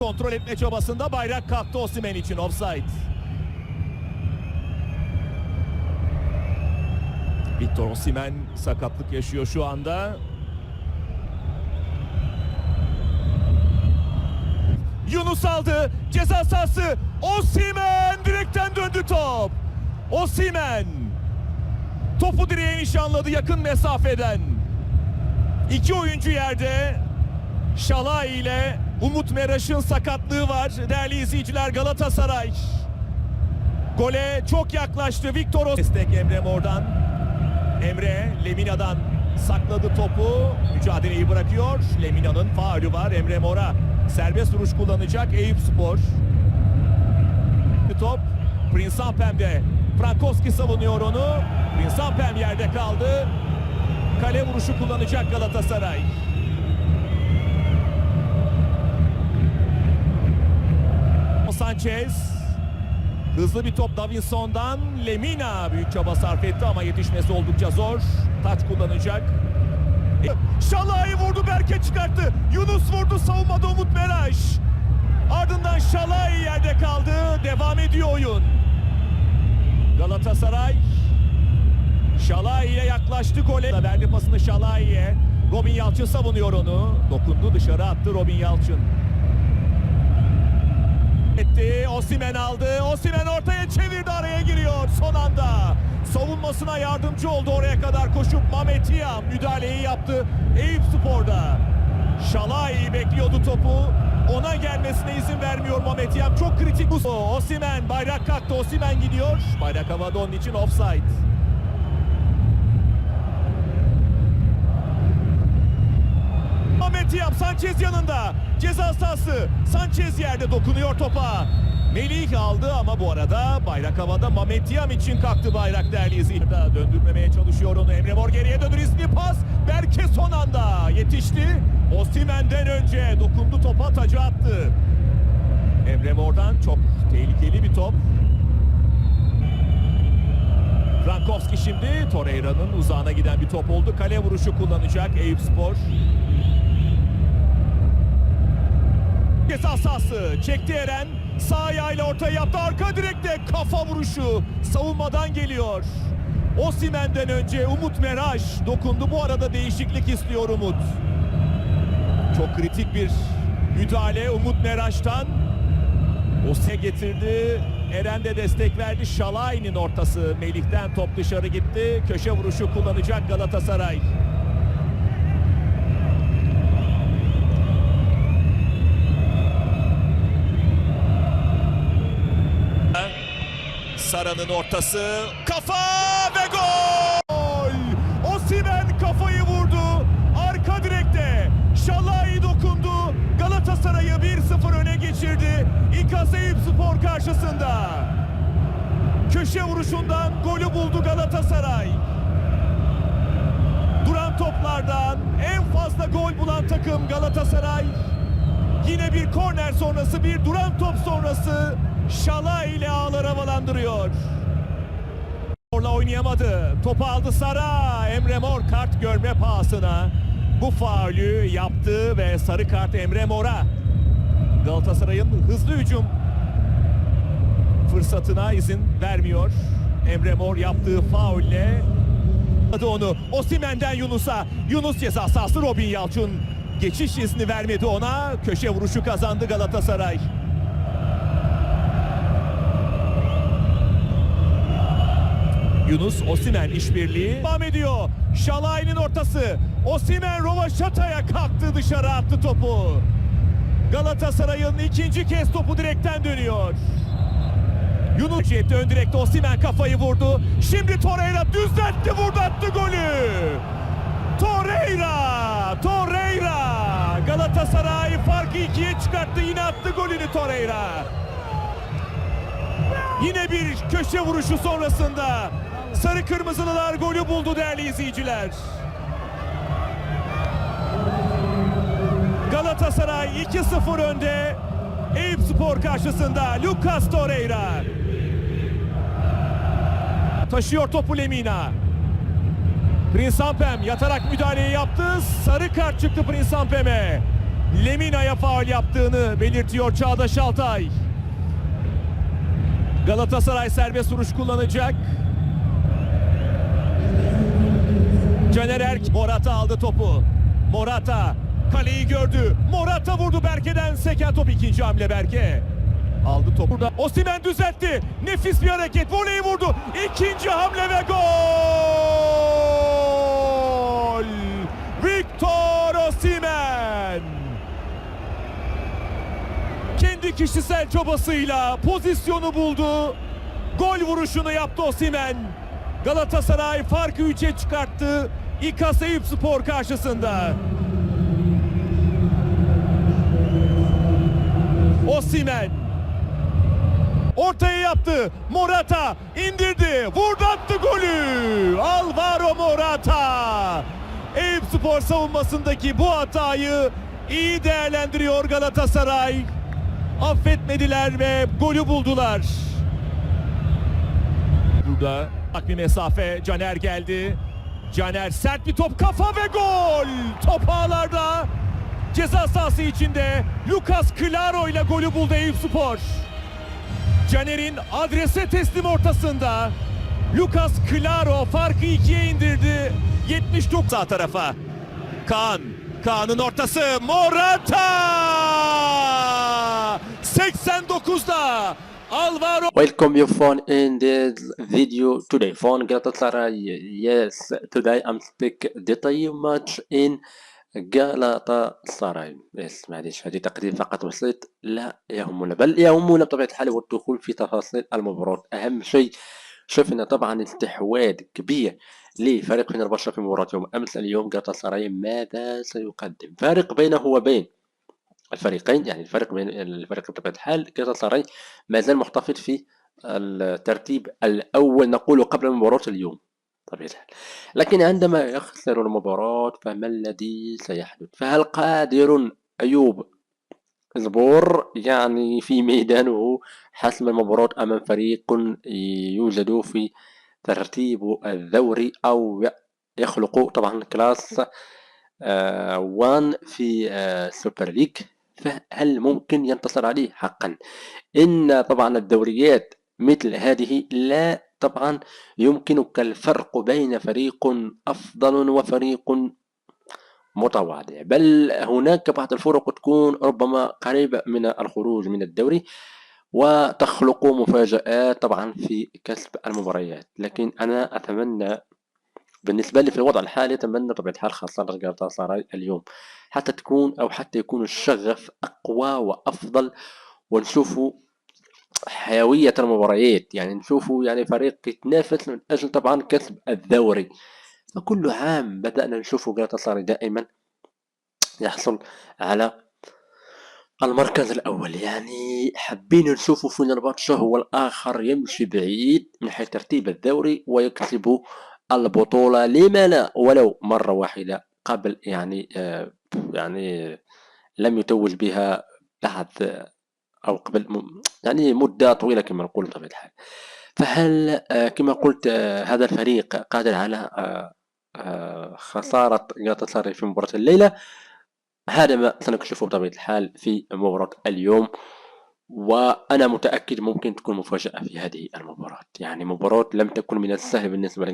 Kontrol etme çabasında bayrak kalktı Osimhen için offside. Victor Osimhen sakatlık yaşıyor şu anda. Yunus aldı. Ceza sahası. Osimhen direkten döndü top. Osimhen topu direğe nişanladı yakın mesafeden. İki oyuncu yerde. Şalay ile Umut Meraş'ın sakatlığı var. Değerli izleyiciler Galatasaray. Gole çok yaklaştı. Victor Destek Emre Mor'dan. Emre Lemina'dan sakladı topu. Mücadeleyi bırakıyor. Lemina'nın faulü var. Emre Mor'a serbest vuruş kullanacak Eyüp Spor. Top Prince Ampem'de. Frankowski savunuyor onu. Prince Ampem yerde kaldı. Kale vuruşu kullanacak Galatasaray. Sanchez Hızlı bir top Davinson'dan Lemina büyük çaba sarf etti ama yetişmesi oldukça zor. Taç kullanacak. Şalay vurdu Berke çıkarttı. Yunus vurdu savunmada Umut Meraş. Ardından Şalay yerde kaldı. Devam ediyor oyun. Galatasaray Şalay ile yaklaştı gole. Verdi pasını Şalay'e. Robin Yalçın savunuyor onu. Dokundu dışarı attı Robin Yalçın etti. Osimen aldı. Osimen ortaya çevirdi araya giriyor son anda. Savunmasına yardımcı oldu oraya kadar koşup Mametiyam müdahaleyi yaptı. Eyüp Spor'da. Şalay bekliyordu topu. Ona gelmesine izin vermiyor Mametiyam. Çok kritik bu. Osimen bayrak kalktı. Osimen gidiyor. Bayrak havada onun için offside. Ahmet Yap Sanchez yanında. Ceza sahası. Sanchez yerde dokunuyor topa. Melih aldı ama bu arada bayrak havada Mamet Yam için kalktı bayrak değerli izleyiciler. Döndürmemeye çalışıyor onu. Emre Mor geriye döndü riskli pas. Berke son anda yetişti. Osimhen'den önce dokundu topa tacı attı. Emre Mor'dan çok tehlikeli bir top. Frankowski şimdi Torreira'nın uzağına giden bir top oldu. Kale vuruşu kullanacak Eyüp Spor. Ceza sahası çekti Eren. Sağ ayağıyla ortaya yaptı. Arka direkte kafa vuruşu savunmadan geliyor. Osimen'den önce Umut Meraş dokundu. Bu arada değişiklik istiyor Umut. Çok kritik bir müdahale Umut Meraş'tan. Ose getirdi. Eren de destek verdi. Şalay'ın ortası. Melih'ten top dışarı gitti. Köşe vuruşu kullanacak Galatasaray. Sara'nın ortası. Kafa ve gol! Osimen kafayı vurdu. Arka direkte. Şalay dokundu. Galatasaray'ı 1-0 öne geçirdi. İKAS Eyüp Spor karşısında. Köşe vuruşundan golü buldu Galatasaray. Duran toplardan en fazla gol bulan takım Galatasaray. Yine bir korner sonrası, bir duran top sonrası Şalay ile ağları havalandırıyor. Mor'la oynayamadı. Topu aldı Sara. Emre Mor kart görme pahasına bu faulü yaptı ve sarı kart Emre Mor'a. Galatasaray'ın hızlı hücum fırsatına izin vermiyor. Emre Mor yaptığı faulle Adı onu Osimen'den Yunus'a. Yunus ceza sahası Robin Yalçın. Geçiş izni vermedi ona. Köşe vuruşu kazandı Galatasaray. Yunus Osimen işbirliği devam ediyor. Şalay'ın ortası. Osimen Rovaşata'ya kalktı dışarı attı topu. Galatasaray'ın ikinci kez topu direkten dönüyor. Yunus etti ön direkte Osimen kafayı vurdu. Şimdi Torreira düzeltti vurdu attı golü. Torreira! Torreira! Galatasaray farkı ikiye çıkarttı yine attı golünü Torreira. Yine bir köşe vuruşu sonrasında Sarı Kırmızılılar golü buldu değerli izleyiciler. Galatasaray 2-0 önde. Eyüp Spor karşısında Lucas Torreira. Taşıyor topu Lemina. Prince Ampem yatarak müdahaleyi yaptı. Sarı kart çıktı Prince Ampem'e. Lemina'ya faul yaptığını belirtiyor Çağdaş Altay. Galatasaray serbest vuruş kullanacak. Caner Erk Morata aldı topu. Morata kaleyi gördü. Morata vurdu Berke'den seken top ikinci hamle Berke. Aldı topu. Burada Osimhen düzeltti. Nefis bir hareket. Voleyi vurdu. İkinci hamle ve gol. Victor Osimhen. Kendi kişisel çabasıyla pozisyonu buldu. Gol vuruşunu yaptı Osimhen. Galatasaray farkı 3'e çıkarttı. İKA Eyüp Spor karşısında. Osimhen ortaya yaptı. Morata indirdi. Vurdu attı golü. Alvaro Morata. Eyüp Spor savunmasındaki bu hatayı iyi değerlendiriyor Galatasaray. Affetmediler ve golü buldular. Burada bak mesafe. Caner geldi. Caner sert bir top kafa ve gol. Top ağlarda. Ceza sahası içinde Lucas Claro ile golü buldu Eyüp Spor. Caner'in adrese teslim ortasında Lucas Claro farkı ikiye indirdi. 79 sağ tarafa. Kaan. Kaan'ın ortası Morata! 89'da Alvaro Welcome you phone in this video today. Phone Galatasaray. Yes, today I'm speak detail match in Galatasaray. Yes, معليش هذه تقديم فقط بسيط لا يهمنا بل يهمنا بطبيعة الحال هو الدخول في تفاصيل المباراة أهم شيء شفنا طبعا استحواذ كبير لفريق فنربخشة في مباراة يوم أمس اليوم جالاتا ماذا سيقدم فارق بينه وبين الفريقين يعني الفرق بين الفريق بطبيعة الحال جالاتا ما زال محتفظ في الترتيب الأول نقول قبل مباراة اليوم طبيعة الحال. لكن عندما يخسر المباراة فما الذي سيحدث؟ فهل قادر أيوب زبور يعني في ميدانه حسم المباراة أمام فريق يوجد في ترتيب الدوري أو يخلق طبعا كلاس 1 في آه، السوبر ليج؟ فهل ممكن ينتصر عليه حقا؟ إن طبعا الدوريات مثل هذه لا طبعا يمكنك الفرق بين فريق أفضل وفريق متواضع بل هناك بعض الفرق تكون ربما قريبة من الخروج من الدوري وتخلق مفاجآت طبعا في كسب المباريات لكن أنا أتمنى بالنسبة لي في الوضع الحالي أتمنى بطبيعة الحال خاصة جالاتاساراي اليوم حتى تكون أو حتى يكون الشغف أقوى وأفضل ونشوفوا حيوية المباريات. يعني نشوفوا يعني فريق يتنافس من أجل طبعا كسب الدوري. فكل عام بدأنا نشوفوا جالاتاساراي دائما يحصل على المركز الأول. يعني حابين نشوفوا فينرباتشا هو الآخر يمشي بعيد من حيث ترتيب الدوري ويكسب البطولة لما لا؟ ولو مرة واحدة قبل يعني آه يعني لم يتوج بها بعد آه، أو قبل يعني مدة طويلة كما نقول بطبيعة الحال. فهل آه كما قلت هذا الفريق قادر على خسارة جالاتا في مباراة الليلة؟ هذا ما سنكشفه بطبيعة الحال في مباراة اليوم وأنا متأكد ممكن تكون مفاجأة في هذه المباراة. يعني مباراة لم تكن من السهل بالنسبة